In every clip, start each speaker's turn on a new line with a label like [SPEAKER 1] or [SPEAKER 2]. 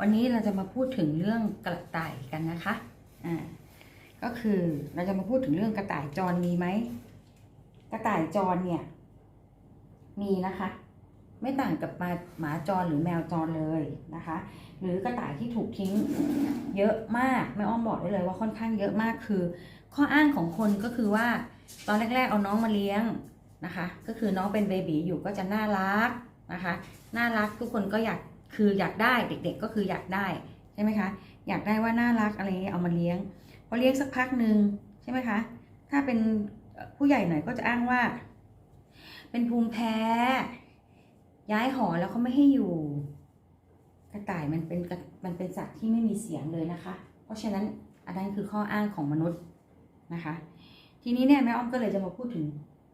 [SPEAKER 1] วันนี้เราจะมาพูดถึงเรื่องกระต่ายกันนะคะอ่าก็คือเราจะมาพูดถึงเรื่องกระต่ายจรมีไหมกระต่ายจรเนี่ย มีนะคะ ไม่ต่างกับหมาหมาจรหรือแมวจรเลยนะคะ หรือกระต่ายที่ถูกทิ้งเยอะมากแม่อ้อมบอกได้เลยว่าค่อนข้างเยอะมากคือ ข้ออ้างของคนก็คือว่า ตอนแรก ๆ เอาน้องมาเลี้ยงนะคะ ก็คือน้องเป็นเบบีอยู่ก็จะน่ารักนะคะ น่ารักทุกคนก็อยาก คืออยากได้เด็กๆก็คืออยากได้ใช่ไหมคะอยากได้ว่าน่ารักอะไรเงี้ยเอามาเลี้ยงพอเลี้ยงสักพักหนึ่งใช่ไหมคะถ้าเป็นผู้ใหญ่หน่อยก็จะอ้างว่า เป็นภูมิแพ้ ย้ายหอแล้วเขาไม่ให้อยู่ กระต่ายมันเป็นมันเป็นสัตว์ที่ไม่มีเสียงเลยนะคะ เพราะฉะนั้นอันนั้นคือข้ออ้างของมนุษย์นะคะ ทีนี้เนี่ยแม่อ้อมก็เลยจะมาพูดถึง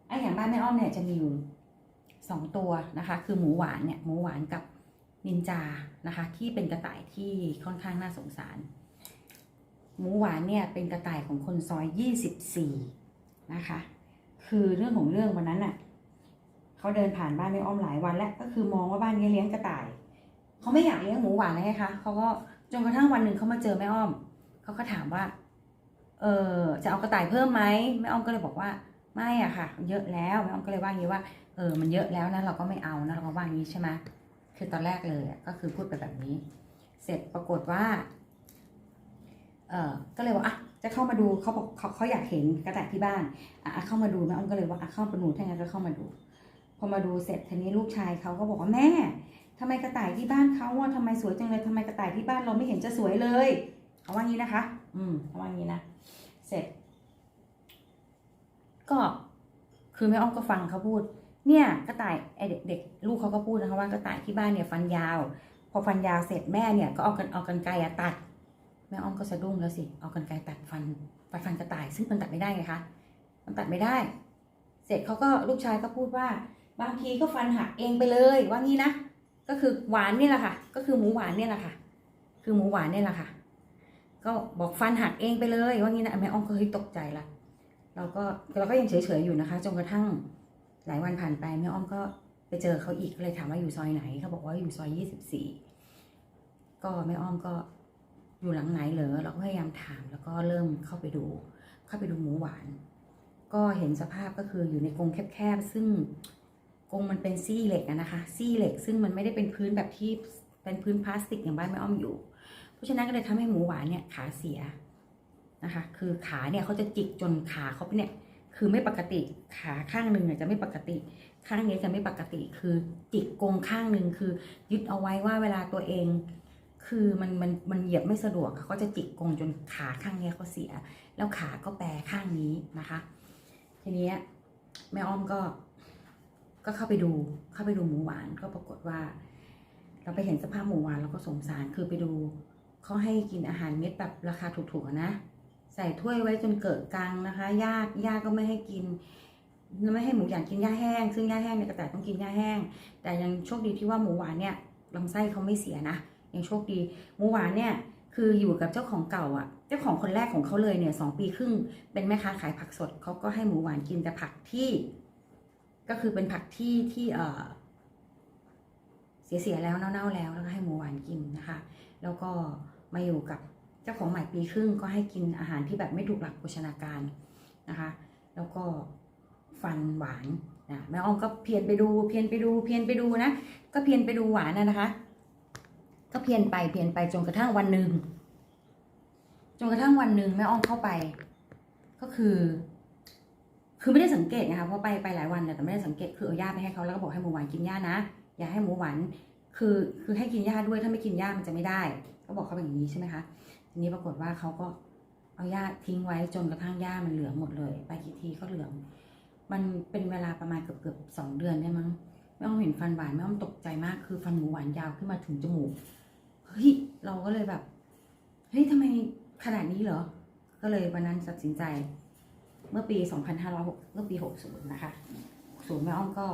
[SPEAKER 1] ไอ้อย่างบ้านแม่อ้อมเนี่ยจะมีอยู่สองตัวนะคะ คือหมูหวานเนี่ยหมูหวานกับ นินจานะคะ ที่เป็นกระต่ายที่ค่อนข้างน่าสงสาร หมูหวานเนี่ยเป็นกระต่ายของคนซอย24นะคะ คือเรื่องของเรื่องวันนั้นน่ะเขาเดินผ่านบ้านแม่อ้อมหลายวันแล้วก็คือมองว่าบ้านนี้เลี้ยงกระต่ายเขาไม่อยากเลี้ยงหมูหวานเลยไงคะเขาก็จนกระทั่งวันหนึ่งเขามาเจอแม่อ้อมเขาก็ถามว่า เออจะเอากระต่ายเพิ่มไหมแม่อ้อมก็เลยบอกว่าไม่อะค่ะ เยอะแล้วแม่อ้อมก็เลยว่าอย่างนี้ว่าเออมันเยอะแล้วนะเราก็ไม่เอานะเราก็ว่าอย่างนี้ใช่ไหม คือตอนแรกเลยอะก็คือพูดไปแบบนี้ เสร็จปรากฏว่า เออก็เลยว่าอะจะเข้ามาดูเขาบอกเขาเขาอยากเห็นกระต่ายที่บ้านอะเข้ามาดูแม่อ้อมก็เลยว่าอะเข้ามาดูถ้างั้นก็เข้ามาดู พอมาดูเสร็จทีนี้ลูกชายเขาก็บอกว่าแม่ทำไมกระต่ายที่บ้านเขาว่าทำไมสวยจังเลยทำไมกระต่ายที่บ้านเราไม่เห็นจะสวยเลยเขาว่างี้นะคะ อืมเขาว่างี้นะเสร็จ ก็คือแม่อ้อมก็ฟังเขาพูด เนี่ยกระต่ายไอเด็กเด็กลูกเขาก็พูดนะคะว่ากระต่ายที่บ้านเนี่ยฟันยาว พอฟันยาวเสร็จแม่เนี่ยก็เอากันเอากันไกรอะตัด แม่อ้อมก็สะดุ้งแล้วสิเอากันไกรตัดฟันตัดฟันกระต่าย ซึ่งมันตัดไม่ได้ไงคะมันตัดไม่ได้ เสร็จเขาก็ลูกชายก็พูดว่า บางทีก็ฟันหักเองไปเลยว่างี้นะก็คือหวานนี่แหละค่ะ ก็คือหมูหวานนี่แหละค่ะ คือหมูหวานนี่แหละค่ะ ก็บอกฟันหักเองไปเลยว่างี้นะแม่อ้อมก็เฮ้ยตกใจละเราก็เราก็ยังเฉยๆอยู่นะคะจนกระทั่ง หลายวันผ่านไปแม่อ้อมก็ไปเจอเขาอีกเลยถามว่าอยู่ซอยไหนเขาบอกว่าอยู่ซอยยี่สิบสี่ก็แม่อ้อมก็อยู่หลังไหนเหรอเราก็พยายามถามแล้วก็เริ่มเข้าไปดู เข้าไปดูหมูหวาน ก็เห็นสภาพก็คืออยู่ในกรงแคบๆซึ่งกรงมันเป็นซี่เหล็กนะคะซี่เหล็ก ซึ่งมันไม่ได้เป็นพื้นแบบที่เป็นพื้นพลาสติกอย่างบ้านแม่อ้อมอยู่ เพราะฉะนั้นก็เลยทำให้หมูหวานเนี่ยขาเสียนะคะ คือขาเนี่ยเขาจะจิกจนขาเขาเนี่ย คือไม่ปกติขาข้างหนึ่งจะไม่ปกติ ข้างนี้จะไม่ปกติ คือจิกกงข้างหนึ่งคือยึดเอาไว้ว่าเวลาตัวเอง คือมันมันมันเหยียบไม่สะดวกเขาก็จะจิกกงจนขาข้างนี้เขาเสีย แล้วขาก็แปรข้างนี้นะคะ ทีนี้แม่อ้อมก็ ก็เข้าไปดูเข้าไปดูหมูหวานก็ปรากฏว่า เราไปเห็นสภาพหมูหวานเราก็สงสารคือไปดูเขาให้กินอาหารเม็ดแบบราคาถูกๆนะ ใส่ถ้วยไว้จนเกิดกังนะคะหญ้าติญาก็ไม่ให้กิน ไม่ให้หมูหยางกินหญ้าแห้ง ซึ่งหญ้าแห้งเนี่ยกระต่ายต้องกินหญ้าแห้ง แต่ยังโชคดีที่ว่าหมูหวานเนี่ยลำไส้เขาไม่เสียนะ ยังโชคดี หมูหวานเนี่ยคืออยู่กับเจ้าของเก่าอะ เจ้าของคนแรกของเขาเลยเนี่ยสองปีครึ่ง เป็นแม่ค้าขายผักสดเขาก็ให้หมูหวานกินแต่ผักที่ ก็คือเป็นผักที่ที่เออเสียเสียๆแล้วเน่าๆแล้วแล้วก็ให้หมูหวานกินนะคะ แล้วก็มาอยู่กับ เจ้าของใหม่ปีครึ่งก็ให้กินอาหารที่แบบไม่ถูกหลักโภชนาการนะคะ แล้วก็ฟันหวานนะแม่อ้อมก็เพียนไปดูเพียนไปดูเพียนไปดูนะก็เพียนไปดูหวานนะนะคะ ก็เพียนไปเพียนไปจนกระทั่งวันหนึ่งจนกระทั่งวันหนึ่งแม่อ้อมเข้าไป ก็คือ คือไม่ได้สังเกตนะคะเพราะไปไปหลายวันแต่ไม่ได้สังเกตคือเอาหญ้าไปให้เขาแล้วก็บอกให้หมูหวานกินหญ้านะอย่าให้หมูหวานคือคือให้กินหญ้าด้วยถ้าไม่กินหญ้ามันจะไม่ได้ ก็บอกเขาแบบนี้ใช่ไหมคะ ทีนี้ปรากฏว่าเขาก็เอาหญ้าทิ้งไว้จนกระทั่งหญ้ามันเหลืองหมดเลย ไปกี่ทีก็เหลือง มันเป็นเวลาประมาณเกือบเกือบสองเดือนได้มั้งแม่อ้อมเห็นฟันหวานแม่อ้อมตกใจมากคือฟันหมูหวานยาวขึ้นมาถึงจมูกเฮ้ยเราก็เลยแบบเฮ้ยทำไมขนาดนี้เหรอ ก็เลยวันนั้นตัดสินใจ เมื่อปี 2506เมื่อปี 60 นะคะศูนย์แม่อ้อมก็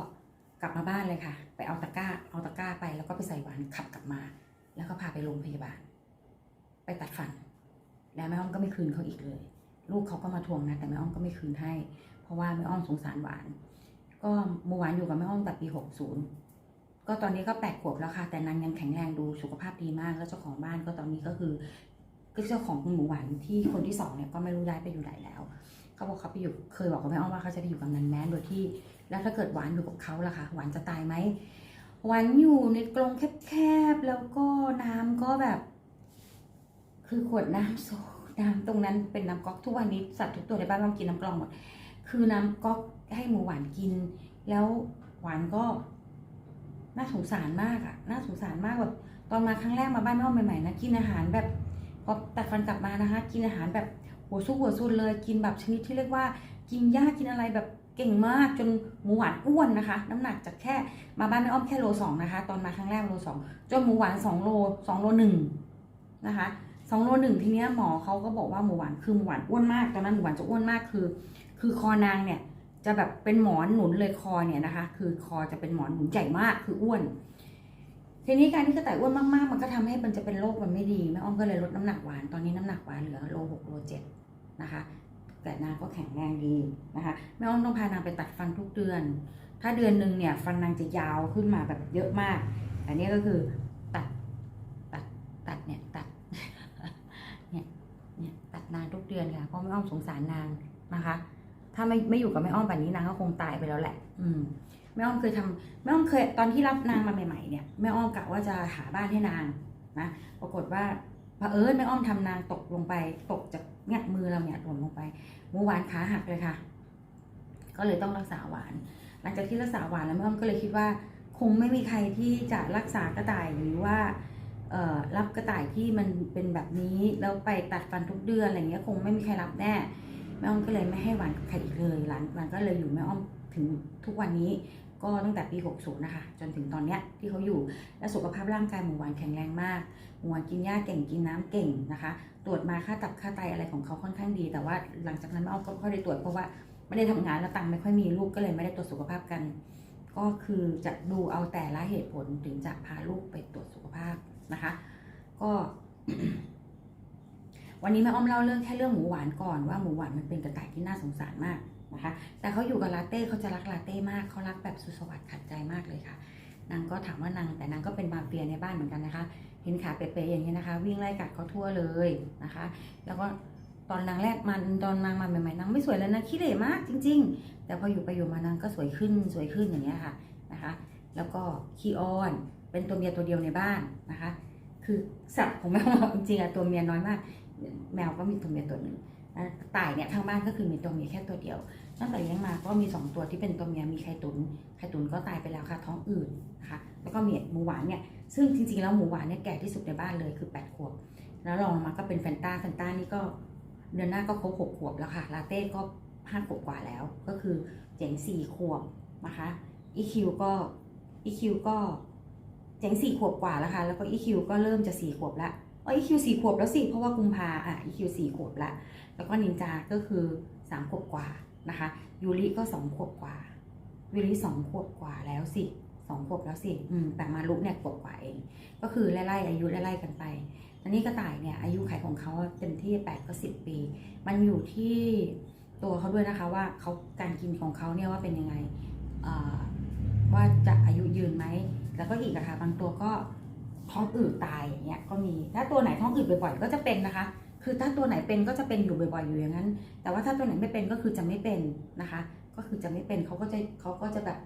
[SPEAKER 1] กลับมาบ้านเลยค่ะ ไปเอาตะกร้า เอาตะกร้าไปแล้วก็ไปใส่หวานขับกลับมา แล้วก็พาไปโรงพยาบาล ไปตัดฟัน แล้วแม่อ้อมก็ไม่คืนเขาอีกเลย ลูกเขาก็มาทวงนะแต่แม่อ้อมก็ไม่คืนให้ เพราะว่าแม่อ้อมสงสารหวาน ก็หมูหวานอยู่กับแม่อ้อมตั้งแต่ปี60ก็ตอนนี้ก็แปดขวบแล้วค่ะ แต่นางยังแข็งแรงดูสุขภาพดีมากแล้วเจ้าของบ้านก็ตอนนี้ก็คือก็เจ้าของหมูหวานที่คนที่สองเนี่ยก็ไม่รู้ย้ายไปอยู่ไหนแล้วเขาบอกเขาไปอยู่เคยบอกกับแม่อ้อมว่าเขาจะไปอยู่กับนันแมนโดยที่ แล้วถ้าเกิดหวานอยู่กับเขาล่ะคะหวานจะตายไหมหวานอยู่ในกรงแคบๆแล้วก็น้ำก็แบบ คือขวดน้ำโซน้ำตรงนั้นเป็นน้ำก๊อกทุกวันนี้สัตว์ทุกตัวในบ้านต้องกินน้ำกรองหมด คือน้ำก๊อกให้หมูหวานกิน แล้วหวานก็ น่าสงสารมากอะน่าสงสารมากแบบตอนมาครั้งแรกมาบ้านแม่อ้อมใหม่ๆนะกินอาหารแบบพอตัดฟันกลับมานะคะ กินอาหารแบบหัวสู้หัวซุนเลยกินแบบชนิดที่เรียกว่า กินยากินอะไรแบบเก่งมากจนหมูหวานอ้วนนะคะ น้ำหนักจากแค่มาบ้านแม่อ้อมแค่โลสองนะคะ ตอนมาครั้งแรกโลสองจนหมูหวานสองโลสองโลหนึ่งนะคะ สองโลหนึ่งทีเนี้ยหมอเขาก็บอกว่าหมูหวานคือหมูหวานอ้วนมากตอนนั้นหมูหวานจะอ้วนมากคือ คือคอนางเนี่ยจะแบบเป็นหมอนหนุนเลยคอเนี่ยนะคะ คือคอจะเป็นหมอนหนุนใหญ่มากคืออ้วน ทีนี้การที่กระต่ายอ้วนมากๆ มันก็ทำให้มันจะเป็นโรคมันไม่ดีแม่อ้อมก็เลยลดน้ำหนักหวานตอนนี้น้ำหนักหวานเหลือโลหกโลเจ็ดนะคะ แต่นางก็แข็งแรงดีนะคะแม่อ้อมต้องพานางไปตัดฟันทุกเดือน ถ้าเดือนหนึ่งเนี่ยฟันนางจะยาวขึ้นมาแบบเยอะมากอันนี้ก็คือตัดตัดเนี่ยตัด เนี่ยเนี่ยตัดนางทุกเดือนค่ะเพราะแม่อ้อมสงสารนางนะคะ ถ้าไม่ไม่อยู่กับแม่อ้อมแบบนี้นางก็คงตายไปแล้วแหละ อืมแม่อ้อมเคยทำแม่อ้อมเคยตอนที่รับนางมาใหม่ๆเนี่ยแม่อ้อมกะว่าจะหาบ้านให้นางนะปรากฏว่าเผอิญแม่อ้อมทำนางตกลงไป ตกจากเนี่ยมือเราเนี่ยหล่นลงไปหมูหวานขาหักเลยค่ะ ก็เลยต้องรักษาหวาน หลังจากที่รักษาหวานแล้วแม่อ้อมก็เลยคิดว่า คงไม่มีใครที่จะรักษากระต่ายหรือว่า รับกระต่ายที่มันเป็นแบบนี้แล้วไปตัดฟันทุกเดือนอะไรเงี้ยคงไม่มีใครรับแน่แม่อ้อมก็เลยไม่ให้หวานกับใครอีกเลยหลานหวานก็เลยอยู่แม่อ้อมถึงทุกวันนี้ก็ตั้งแต่ปี 60 นะคะ จนถึงตอนเนี้ยที่เขาอยู่และสุขภาพร่างกายหมูหวานแข็งแรงมากหมูหวานกินหญ้าเก่งกินน้ำเก่งนะคะ ตรวจมาค่าตับค่าไตอะไรของเขาค่อนข้างดี แต่ว่าหลังจากนั้นแม่อ้อมก็ไม่ค่อยได้ตรวจเพราะว่าไม่ได้ทำงานแล้วตังค์ไม่ค่อยมีลูกก็เลยไม่ได้ตรวจสุขภาพกัน ก็คือจะดูเอาแต่ละเหตุผลถึงจะพาลูกไปตรวจสุขภาพ นะคะ ก็วันนี้แม่อ้อมเล่าเรื่องแค่เรื่องหมูหวานก่อนว่าหมูหวานมันเป็นกระต่ายที่น่าสงสารมากนะคะ แต่เขาอยู่กับลาเต้เขาจะรักลาเต้มากเขารักแบบสุสวัสดิ์ขัดใจมากเลยค่ะ นางก็ถามว่านางแต่นางก็เป็นมาเฟียในบ้านเหมือนกันนะคะ เห็นขาเป๊ะๆอย่างนี้นะคะ วิ่งไล่กัดเขาทั่วเลยนะคะ แล้วก็ตอนนางแรกมันตอนนางมาใหม่ๆนางไม่สวยแล้วนะขี้เหร่มากจริง ๆ แต่พออยู่ไปอยู่มานางก็สวยขึ้นสวยขึ้นอย่างเงี้ยค่ะนะคะ แล้วก็ขี้อ้อน เป็นตัวเมียตัวเดียวในบ้านนะคะ คือสัตว์ของแมวจริงๆอะตัวเมียน้อยมาก แมวก็มีตัวเมียตัวหนึ่งนะต่ายเนี่ยทางบ้านก็คือมีตัวเมียแค่ตัวเดียวตั้งแต่เลี้ยงมาก็มีสองตัวที่เป็นตัวเมียมีไข่ตุนไข่ตุนก็ตายไปแล้วค่ะท้องอืดนะคะแล้วก็มีหมูหวานเนี่ยซึ่งจริงๆแล้วหมูหวานเนี่ยแก่ที่สุดในบ้านเลยคือ8ขวบแล้วรองลงมาก็เป็นแฟนต้าแฟนต้านี่ก็เดือนหน้าก็ครบหกขวบแล้วค่ะลาเต้ก็ห้าขวบกว่าแล้ว ก็คือเจ๋งสี่ขวบนะคะอีคิวก็อีคิวก็ เจ๋งสี่ขวบกว่าแล้วค่ะ แล้วก็อีคิวก็เริ่มจะสี่ขวบล้วอ๋อ EQ สี่ขวบแล้วสิ เพราะว่ากุมภาอะ EQ สี่ขวบละ แล้วก็นินจาก็คือสามขวบกว่านะคะ ยูริก็สองขวบกว่า ยูริสองขวบกว่าแล้วสิสองขวบแล้วสิ อืม แต่มารุเนี่ยขวบกว่าเอง ก็คือไล่ๆอายุไล่ๆกันไปอันนี้กระต่ายเนี่ยอายุไขของเขาเต็มที่แปดก็สิบปี มันอยู่ที่ตัวเขาด้วยนะคะว่าเขาการกินของเขาเนี่ยว่าเป็นยังไงอ่า ว่าจะอายุยืนไหม แล้วก็อีกอะค่ะบางตัวก็ท้องอืดตายอย่างเงี้ยก็มีถ้าตัวไหนท้องอืดบ่อยๆก็จะเป็นนะคะ คือถ้าตัวไหนเป็นก็จะเป็นอยู่บ่อย ๆอยู่อย่างนั้น แต่ว่าถ้าตัวไหนไม่เป็นก็คือจะไม่เป็นนะคะ ก็คือจะไม่เป็นเขาก็จะเขาก็จะแบบ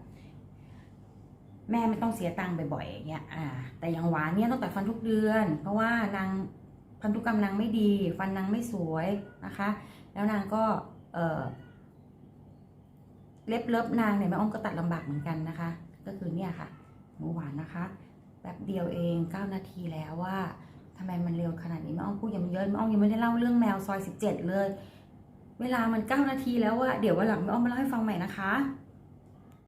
[SPEAKER 1] แม่ไม่ต้องเสียตังค์บ่อยๆอย่างเงี้ย อ่า แต่อย่างหวานเนี่ยต้องตัดฟันทุกเดือน เพราะว่านางพันธุกรรมนางไม่ดี ฟันนางไม่สวยนะคะ แล้วนางก็ เออ เล็บเล็บนางเนี่ยแม่อ้อมก็ตัดลำบากเหมือนกันนะคะ ก็คือเนี่ยค่ะหมูหวานนะคะแบบเดียวเอง 9 นาทีแล้วว่าทำไมมันเร็วขนาดนี้แม่อ้อมพูดยังเยอะแม่อ้อมยังไม่ได้เล่าเรื่องแมวซอย 17 เลย เวลามัน 9 นาทีแล้วว่าเดี๋ยววันหลังแม่อ้อมมาเล่าให้ฟังใหม่นะคะ